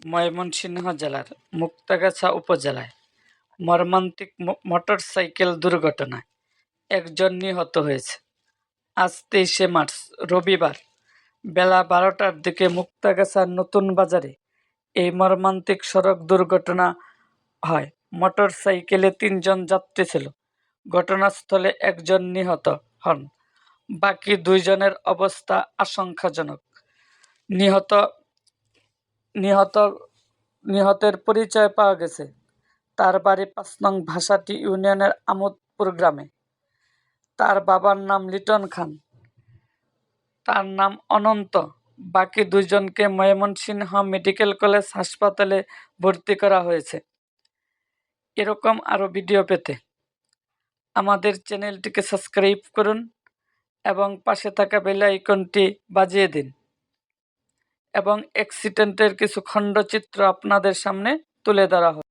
ময়মনসিংহ জেলার মুক্তাগাছা উপজেলায় মর্মান্তিক মোটরসাইকেল দুর্ঘটনায় একজন নিহত হয়েছে। আজ তেইশে মার্চ, রবিবার বেলা বারোটার দিকে মুক্তাগাছার নতুন বাজারে এই মর্মান্তিক সড়ক দুর্ঘটনা হয়। মোটরসাইকেলে তিনজন যাত্রী ছিল। ঘটনাস্থলে একজন নিহত হন। বাকি দুইজনের অবস্থা আশঙ্কাজনক। নিহত নিহত, নিহতের পরিচয় পাওয়া গেছে। তার বাড়ি পাঁচ নং ভাষাটি ইউনিয়নের আমোদপুর গ্রামে। তার বাবার নাম লিটন খান। তার নাম অনন্ত। বাকি দুইজনকে ময়মনসিংহ মেডিকেল কলেজ হাসপাতালে ভর্তি করা হয়েছে। এরকম আরও ভিডিও পেতে আমাদের চ্যানেলটিকে সাবস্ক্রাইব করুন এবং পাশে থাকা বেল আইকনটি বাজিয়ে দিন। এবং অ্যাক্সিডেন্টের কিছু খণ্ডচিত্র আপনাদের সামনে তুলে ধরা হবে